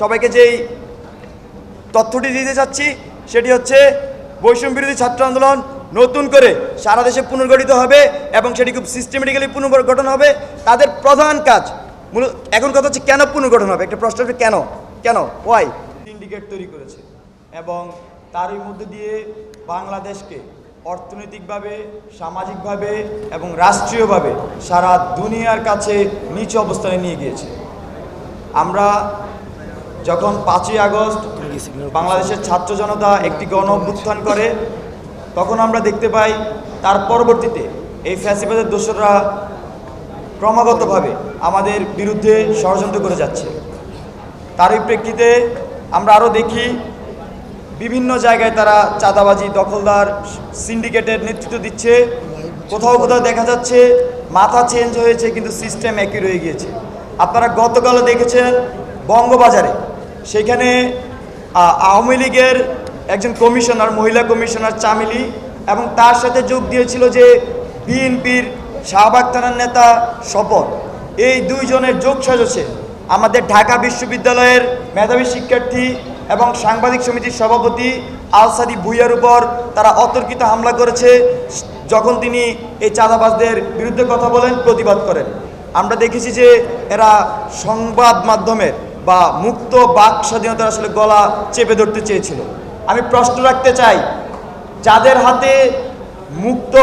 সবাইকে যেই তথ্যটি দিতে চাচ্ছি, সেটি হচ্ছে বৈষম্য বিরোধী ছাত্র আন্দোলন নতুন করে সারা দেশে পুনর্গঠিত হবে এবং সেটি খুব সিস্টেমেটিক্যালি পুনর্গঠন হবে। তাদের প্রধান কাজ মূলত এখন কথা হচ্ছে কেন পুনর্গঠন হবে? একটা প্রশ্ন কেন? কেন? ওয়াই সিন্ডিকেট তৈরি করেছে এবং তারই মধ্যে দিয়ে বাংলাদেশকে অর্থনৈতিকভাবে, সামাজিকভাবে এবং রাষ্ট্রীয়ভাবে সারা দুনিয়ার কাছে নিচু অবস্থানে নিয়ে গিয়েছে। আমরা যখন পাঁচই আগস্ট বাংলাদেশের ছাত্র জনতা একটি গণ অভ্যুত্থান করে, তখন আমরা দেখতে পাই তার পরবর্তীতে এই ফ্যাসিবাদের দোসররা ক্রমাগতভাবে আমাদের বিরুদ্ধে ষড়যন্ত্র করে যাচ্ছে। তারই প্রেক্ষিতে আমরা আরও দেখি বিভিন্ন জায়গায় তারা চাঁদাবাজি, দখলদার, সিন্ডিকেটের নেতৃত্ব দিচ্ছে। কোথাও কোথাও দেখা যাচ্ছে মাথা চেঞ্জ হয়েছে, কিন্তু সিস্টেম একই রয়ে গিয়েছে। আপনারা গতকালও দেখেছেন বঙ্গবাজারে সেখানে আওয়ামী লীগের একজন কমিশনার, মহিলা কমিশনার চামিলি এবং তার সাথে যোগ দিয়েছিল যে বিএনপির শাহবাগ থানার নেতা স্বপন এই দুইজনের যোগ সাজছে আমাদের ঢাকা বিশ্ববিদ্যালয়ের মেধাবী শিক্ষার্থী এবং সাংবাদিক সমিতির সভাপতি আলসাদি ভুইয়ার উপর তারা অতর্কিত হামলা করেছে, যখন তিনি এই চাঁদাবাজদের বিরুদ্ধে কথা বলেন, প্রতিবাদ করেন। আমরা দেখেছি যে এরা সংবাদ মাধ্যমের বা মুক্ত বাক স্বাধীনতার আসলে গলা চেপে ধরতে চেয়েছিল। আমি প্রশ্ন রাখতে চাই, যাদের হাতে মুক্ত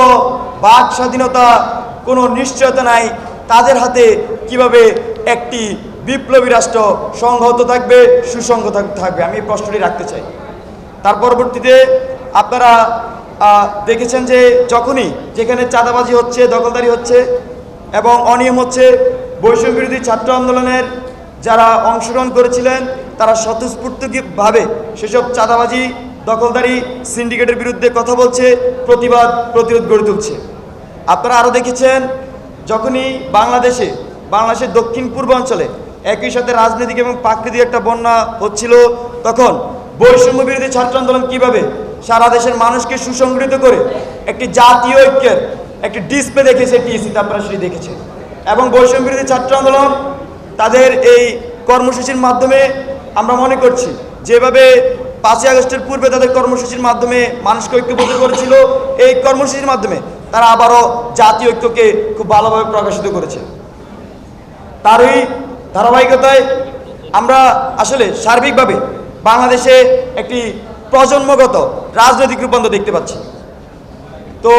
বাক স্বাধীনতা কোনো নিশ্চয়তা নাই, তাদের হাতে কীভাবে একটি বিপ্লবী রাষ্ট্র সংহত থাকবে, সুসংহত থাকবে? আমি এই প্রশ্নটি রাখতে চাই। তার পরবর্তীতে আপনারা দেখেছেন যে যখনই যেখানে চাঁদাবাজি হচ্ছে, দখলদারি হচ্ছে এবং অনিয়ম হচ্ছে বৈষম্য বিরোধী ছাত্র আন্দোলনের যারা অংশগ্রহণ করেছিলেন, তারা স্বতঃস্ফূর্তভাবে সেসব চাঁদাবাজি, দখলদারি, সিন্ডিকেটের বিরুদ্ধে কথা বলছে, প্রতিবাদ, প্রতিরোধ গড়ে তুলছে। আপনারা আরও দেখেছেন, যখনই বাংলাদেশে, বাংলাদেশের দক্ষিণ পূর্বাঞ্চলে একই সাথে রাজনৈতিক এবং প্রাকৃতিক একটা বন্যা হচ্ছিল, তখন বৈষম্য বিরোধী ছাত্র আন্দোলন কীভাবে সারা দেশের মানুষকে সুসংগঠিত করে একটি জাতীয় ঐক্যের একটি ডিসপ্লে দেখেছে টিএসিতে আপনারা সেটি দেখেছেন। এবং বৈষম্য বিরোধী ছাত্র আন্দোলন তাদের এই কর্মসূচির মাধ্যমে আমরা মনে করছি, যেভাবে পাঁচই আগস্টের পূর্বে তাদের কর্মসূচির মাধ্যমে মানুষকে ঐক্যবদ্ধ করেছিল, এই কর্মসূচির মাধ্যমে তারা আবারও জাতীয় ঐক্যকে খুব ভালোভাবে প্রকাশিত করেছে। তারই ধারাবাহিকতায় আমরা আসলে সার্বিকভাবে বাংলাদেশে একটি প্রজন্মগত রাজনৈতিক রূপান্তর দেখতে পাচ্ছি। তো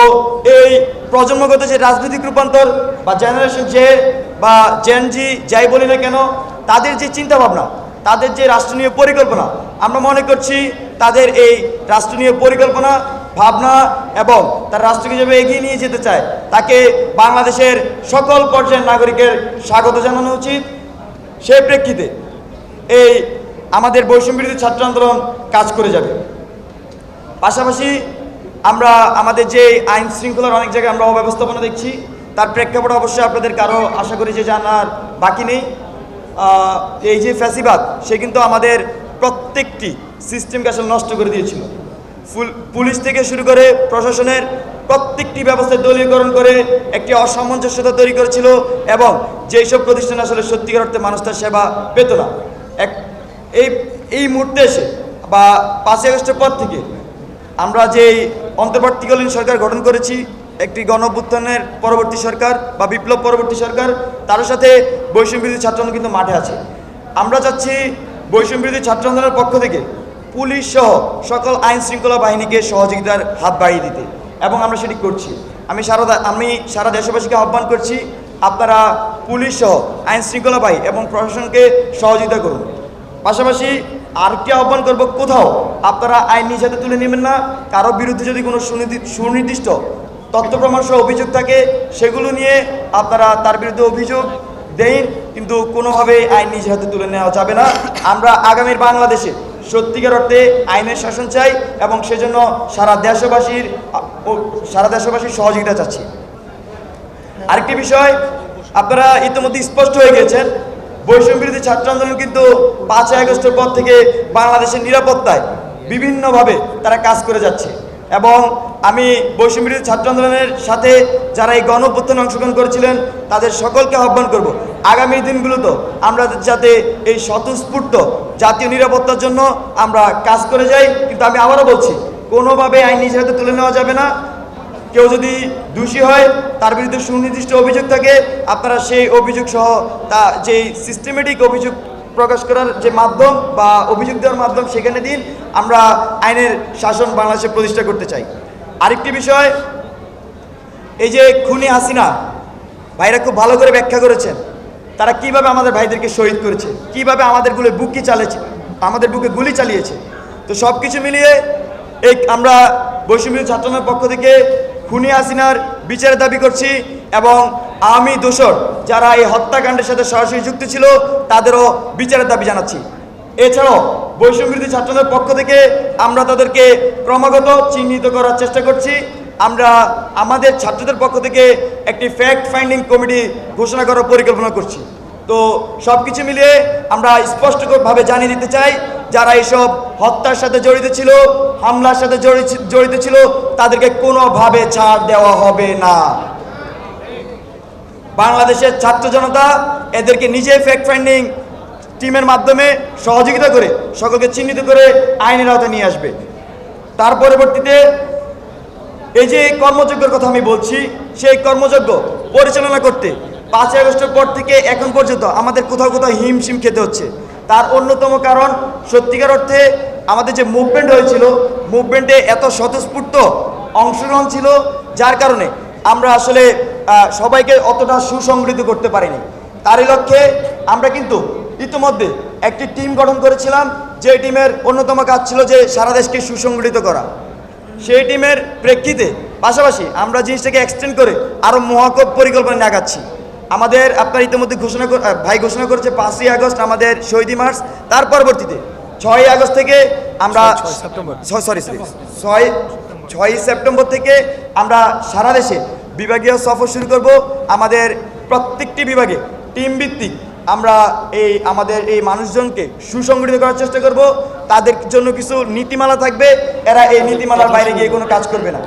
এই প্রজন্মগত যে রাজনৈতিক রূপান্তর বা জেনারেশন জে বা জেন জি যাই বলি না কেন, তাদের যে চিন্তাভাবনা, তাদের যে রাষ্ট্রীয় পরিকল্পনা, আমরা মনে করছি তাদের এই রাষ্ট্রীয় পরিকল্পনা, ভাবনা এবং তার রাষ্ট্রকে যেভাবে এগিয়ে নিয়ে যেতে চায়, তাকে বাংলাদেশের সকল পর্যায়ের নাগরিকের স্বাগত জানানো উচিত। সেই প্রেক্ষিতে এই আমাদের বৈষম্য বিরোধী ছাত্র আন্দোলন কাজ করে যাবে। পাশাপাশি আমরা আমাদের যে আইন শৃঙ্খলার অনেক জায়গায় আমরা অব্যবস্থাপনা দেখছি তার প্রেক্ষাপটে অবশ্যই আপনাদের কারও আশা করি যে জানার বাকি নেই। এই যে ফ্যাসিবাদ, সে কিন্তু আমাদের প্রত্যেকটি সিস্টেমকে আসলে নষ্ট করে দিয়েছিল। পুলিশ থেকে শুরু করে প্রশাসনের প্রত্যেকটি ব্যবস্থা দলীয়করণ করে একটি অসামঞ্জস্যতা তৈরি করেছিল এবং যেই সব প্রতিষ্ঠান আসলে সত্যিকার অর্থে মানুষ তার সেবা পেত না। এক, এই এই মুহূর্তে এসে বা পাঁচই আগস্টের পর থেকে আমরা যেই অন্তর্বর্তীকালীন সরকার গঠন করেছি একটি গণ অভ্যুত্থানের পরবর্তী সরকার বা বিপ্লব পরবর্তী সরকার তার সাথে বৈষম্য বিরোধী ছাত্র কিন্তু মাঠে আছে। আমরা চাচ্ছি বৈষম্য বিরোধী ছাত্র আন্দোলনের পক্ষ থেকে পুলিশ সহ সকল আইন শৃঙ্খলা বাহিনীকে সহযোগিতার হাত বাড়িয়ে দিতে। এবং আমরা সেটি করছি। আমি সারা আমি সারা দেশবাসীকে আহ্বান করছি, আপনারা পুলিশ সহ আইন শৃঙ্খলা বাহিনী এবং প্রশাসনকে সহযোগিতা করুন। পাশাপাশি আর কি আহ্বান করব, কোথাও আপনারা আইন নিজ হাতে তুলে নেবেন না। কারও বিরুদ্ধে যদি কোনো সুনির্দি- সুনির্দিষ্ট তথ্য প্রমাণ সহ অভিযোগ থাকে, সেগুলো নিয়ে আপনারা তার বিরুদ্ধে অভিযোগ দেন, কিন্তু কোনোভাবেই আইন নিজ হাতে তুলে নেওয়া যাবে না। আমরা আগামীর বাংলাদেশে সত্যিকার অর্থে আইনের শাসন চাই এবং সেজন্য সারা দেশবাসীর সারা দেশবাসীর সহযোগিতা চাচ্ছি। আরেকটি বিষয়, আপনারা ইতিমধ্যে স্পষ্ট হয়ে গেছেন, বৈষম্য বিরোধী ছাত্র আন্দোলন কিন্তু পাঁচই আগস্টের পর থেকে বাংলাদেশের নিরাপত্তায় বিভিন্নভাবে তারা কাজ করে যাচ্ছে। এবং আমি বৈষম্য ছাত্র আন্দোলনের সাথে যারা এই গণ অংশগ্রহণ করেছিলেন, তাদের সকলকে আহ্বান করব। আগামী দিনগুলোতে আমরা যাতে এই স্বতঃস্ফূর্ত জাতীয় নিরাপত্তার জন্য আমরা কাজ করে যাই। কিন্তু আমি আবারও বলছি, কোনোভাবে আইন নিজের হাতে তুলে নেওয়া যাবে না। কেউ যদি দোষী হয়, তার বিরুদ্ধে সুনির্দিষ্ট অভিযোগ থাকে, আপনারা সেই অভিযোগ সহ তা, যেই সিস্টেমেটিক অভিযোগ প্রকাশ করার যে মাধ্যম বা অভিযোগ দেওয়ার মাধ্যম, সেখানে দিন আমরা আইনের শাসন বাংলাদেশে প্রতিষ্ঠা করতে চাই। আরেকটি বিষয়, এই যে খুনি হাসিনা, ভাইরা খুব ভালো করে ব্যাখ্যা করেছেন। তারা কীভাবে আমাদের ভাইদেরকে শহীদ করেছে? কীভাবে আমাদেরগুলো বুকি চালিয়েছে? আমাদের বুকে গুলি চালিয়েছে? তো সব কিছু মিলিয়ে এই আমরা বৈষম্য ছাত্রনের পক্ষ থেকে খুনি হাসিনার বিচারের দাবি করছি এবং আমি দোষর যারা এই হত্যাকাণ্ডের সাথে সরাসরি যুক্ত ছিল, তাদেরও বিচারের দাবি জানাচ্ছি। এছাড়াও বৈষম্যবিরোধী ছাত্রদের পক্ষ থেকে আমরা তাদেরকে ক্রমাগত চিহ্নিত করার চেষ্টা করছি। আমরা আমাদের ছাত্রদের পক্ষ থেকে একটি ফ্যাক্ট ফাইন্ডিং কমিটি ঘোষণা করার পরিকল্পনা করছি। তো সব কিছু মিলিয়ে আমরা স্পষ্টভাবে জানিয়ে দিতে চাই, যারা এইসব হত্যার সাথে জড়িত ছিল, হামলার সাথে জড়িত জড়িত ছিল, তাদেরকে কোনোভাবে ছাড় দেওয়া হবে না। বাংলাদেশের ছাত্র জনতা এদেরকে নিজে ফ্যাক্ট ফাইন্ডিং টিমের মাধ্যমে সহযোগিতা করে, সকলকে চিহ্নিত করে আইনের আওতায় নিয়ে আসবে। তার পরবর্তীতে এই যে কর্মযজ্ঞের কথা আমি বলছি, সেই কর্মযজ্ঞ পরিচালনা করতে পাঁচই আগস্টের পর থেকে এখন পর্যন্ত আমাদের কোথাও কোথাও হিমশিম খেতে হচ্ছে। তার অন্যতম কারণ সত্যিকার অর্থে আমাদের যে মুভমেন্ট হয়েছিল মুভমেন্টে এত স্বতঃস্ফূর্ত অংশগ্রহণ ছিল, যার কারণে আমরা আসলে সবাইকে অতটা সুসংগঠিত করতে পারিনি। তারই লক্ষ্যে আমরা কিন্তু ইতিমধ্যে একটি টিম গঠন করেছিলাম যে টিমের অন্যতম কাজ ছিল যে সারা দেশকে সুসংগঠিত করা। সেই টিমের প্রেক্ষিতে পাশাপাশি আমরা জিনিসটাকে এক্সটেন্ড করে আরও মহাকব পরিকল্পনা নিয়ে আগাচ্ছি। আমাদের আপনার ইতিমধ্যে ঘোষণা কর- ভাই ঘোষণা করেছে পাঁচই আগস্ট আমাদের শহীদি মার্চ। তার পরবর্তীতে ছয়ই আগস্ট থেকে আমরা সরি সরি ছয় ছয়ই সেপ্টেম্বর থেকে আমরা সারা দেশে বিভাগীয় সফর শুরু করব আমাদের প্রত্যেকটি বিভাগে টিম ভিত্তিক। আমরা এই আমাদের এই মানুষজনকে সুসংগঠিত করার চেষ্টা করব। তাদের জন্য কিছু নীতিমালা থাকবে। এরা এই নীতিমালার বাইরে গিয়ে কোনো কাজ করবে না।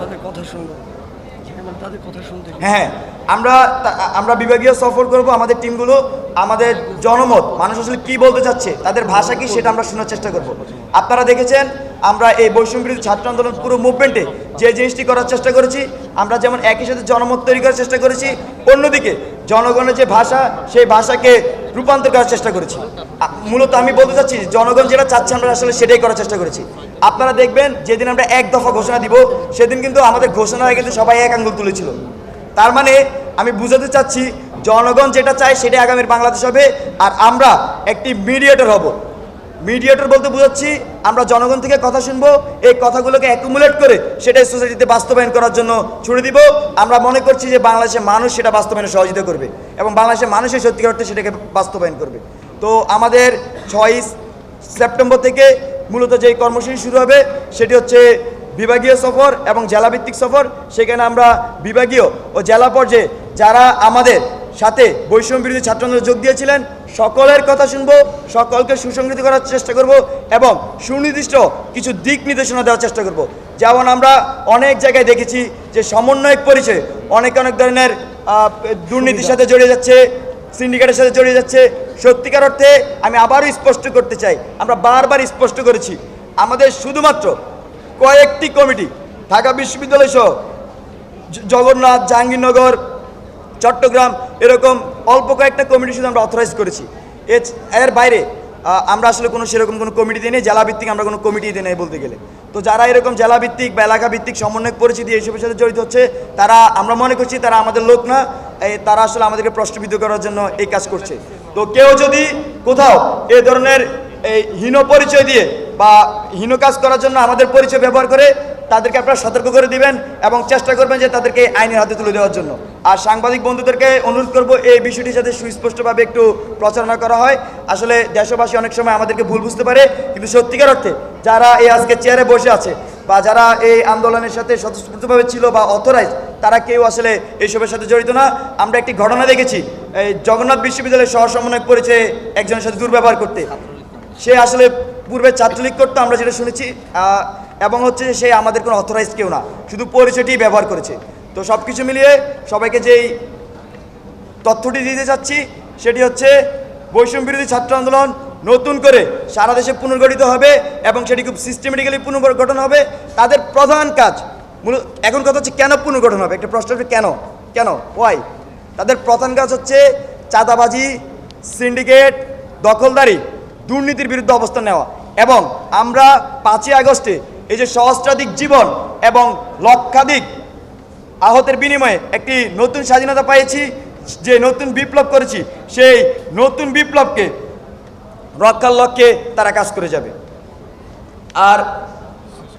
হ্যাঁ হ্যাঁ। আমরা আমরা বিভাগীয় সফর করব আমাদের টিমগুলো। আমাদের জনমত মানুষ আসলে কী বলতে চাচ্ছে তাদের ভাষা কি সেটা আমরা শোনার চেষ্টা করব। আপনারা দেখেছেন আমরা এই বৈষম্য ছাত্র আন্দোলন পুরো মুভমেন্টে যে জিনিসটি করার চেষ্টা করেছি আমরা যেমন একই সাথে জনমত তৈরি করার চেষ্টা করেছি, অন্যদিকে জনগণের যে ভাষা, সেই ভাষাকে রূপান্তর করার চেষ্টা করেছি। মূলত আমি বলতে চাচ্ছি জনগণ যেটা চাচ্ছে আমরা আসলে সেটাই করার চেষ্টা করেছি। আপনারা দেখবেন যেদিন আমরা এক দফা ঘোষণা দিব, সেদিন কিন্তু আমাদের ঘোষণা হয়ে কিন্তু সবাই এক আঙ্গুল তুলেছিল। তার মানে আমি বুঝাতে চাচ্ছি, জনগণ যেটা চায় সেটাই আগামীর বাংলাদেশ হবে, আর আমরা একটি মিডিয়েটর হব। মিডিয়েটর বলতে বোঝাচ্ছি, আমরা জনগণ থেকে কথা শুনব, এই কথাগুলোকে অ্যাকুমুলেট করে সেটাই সোসাইটিতে বাস্তবায়ন করার জন্য ছুড়ে দিব। আমরা মনে করছি যে বাংলাদেশের মানুষ সেটা বাস্তবায়নে সহযোগিতা করবে এবং বাংলাদেশের মানুষের সত্যিকার অর্থে সেটাকে বাস্তবায়ন করবে। তো আমাদের ছয় সেপ্টেম্বর থেকে মূলত যেই কর্মসূচি শুরু হবে, সেটি হচ্ছে বিভাগীয় সফর এবং জেলাভিত্তিক সফর। সেখানে আমরা বিভাগীয় ও জেলা পর্যায়ে যারা আমাদের সাথে বৈষম্য বিরোধী ছাত্র আন্দোলনে যোগ দিয়েছিলেন। সকলের কথা শুনব সকলকে সুসংগঠিত করার চেষ্টা করব এবং সুনির্দিষ্ট কিছু দিক নির্দেশনা দেওয়ার চেষ্টা করব। যেমন আমরা অনেক জায়গায় দেখেছি যে সমন্বয়ক পরিচয়ে অনেক অনেক ধরনের দুর্নীতির সাথে জড়িয়ে যাচ্ছে সিন্ডিকেটের সাথে জড়িয়ে যাচ্ছে। সত্যিকার অর্থে আমি আবারও স্পষ্ট করতে চাই আমরা বারবার স্পষ্ট করেছি আমাদের শুধুমাত্র কয়েকটি কমিটি ঢাকা বিশ্ববিদ্যালয় সহ জগন্নাথ জাহাঙ্গীরনগর চট্টগ্রাম, এরকম অল্প কয়েকটা কমিটি শুধু আমরা অথরাইজ করেছি। এর বাইরে আমরা আসলে কোনো সেরকম কোনো কমিটি দিই নেই, জেলাভিত্তিক আমরা কোনো কমিটি দিই নাই বলতে গেলে। তো যারা এরকম জেলাভিত্তিক বা এলাকা ভিত্তিক সমন্বয় পরিচিতি এইসবের সাথে জড়িত হচ্ছে, তারা, আমরা মনে করছি তারা আমাদের লোক না তারা আসলে আমাদেরকে প্রশ্নবিদ্ধ করার জন্য এই কাজ করছে। তো কেউ যদি কোথাও এ ধরনের এই হীন পরিচয় দিয়ে বা হীন কাজ করার জন্য আমাদের পরিচয় ব্যবহার করে তাদেরকে আপনারা সতর্ক করে দিবেন এবং চেষ্টা করবেন যে তাদেরকে আইনের হাতে তুলে দেওয়ার জন্য। আর সাংবাদিক বন্ধুদেরকে অনুরোধ করব এই বিষয়টি যাতে সুস্পষ্টভাবে একটু প্রচারণা করা হয়। আসলে দেশবাসী অনেক সময় আমাদেরকে ভুল বুঝতে পারে, কিন্তু সত্যিকার অর্থে যারা এই আজকে চেয়ারে বসে আছে বা যারা এই আন্দোলনের সাথে স্বতঃস্ফূর্তভাবে ছিল বা অথরাইজ তারা কেউ আসলে এইসবের সাথে জড়িত না। আমরা একটি ঘটনা দেখেছি, এই জগন্নাথ বিশ্ববিদ্যালয়ের সহ সমন্বয়ক পরিচয়ে একজনের সাথে দুর্ব্যবহার করতে। সে আসলে পূর্বে ছাত্রলীগ করতো, আমরা যেটা শুনেছি এবং হচ্ছে সে আমাদের কোনো অথরাইজ কেউ না, শুধু পরিচয়টি ব্যবহার করেছে। তো সব কিছু মিলিয়ে সবাইকে যেই তথ্যটি দিতে চাচ্ছি, সেটি হচ্ছে বৈষম্য বিরোধী ছাত্র আন্দোলন নতুন করে সারা দেশে পুনর্গঠিত হবে এবং সেটি খুব সিস্টেমেটিক্যালি পুনর্গঠন হবে। তাদের প্রধান কাজ মূলত এখন কথা হচ্ছে কেন পুনর্গঠন হবে? একটা প্রশ্ন কেন? কেন? ওয়াই তাদের প্রধান কাজ হচ্ছে চাঁদাবাজি সিন্ডিকেট দখলদারি। দুর্নীতির বিরুদ্ধে অবস্থান নেওয়া। এবং আমরা পাঁচই আগস্টে এই যে সহস্রাধিক জীবন এবং লক্ষাধিক আহতের বিনিময়ে একটি নতুন স্বাধীনতা পেয়েছি যে নতুন বিপ্লব করেছি, সেই নতুন বিপ্লবকে রক্ষার লক্ষ্যে তারা কাজ করে যাবে। আর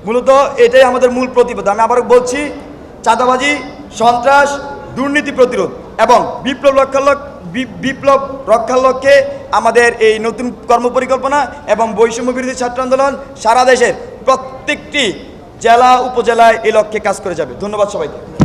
মূলত এটাই আমাদের মূল প্রতিবাদ। আমি আবার বলছি, চাঁদাবাজি, সন্ত্রাস, দুর্নীতি প্রতিরোধ এবং বিপ্লব রক্ষার লক্ষ্য বিপ্লব রক্ষার লক্ষ্যে আমাদের এই নতুন কর্মপরিকল্পনা এবং বৈষম্য বিরোধী ছাত্র আন্দোলন সারা দেশের প্রত্যেকটি জেলা, উপজেলায় এই লক্ষ্যে কাজ করে যাবে। ধন্যবাদ সবাইকে।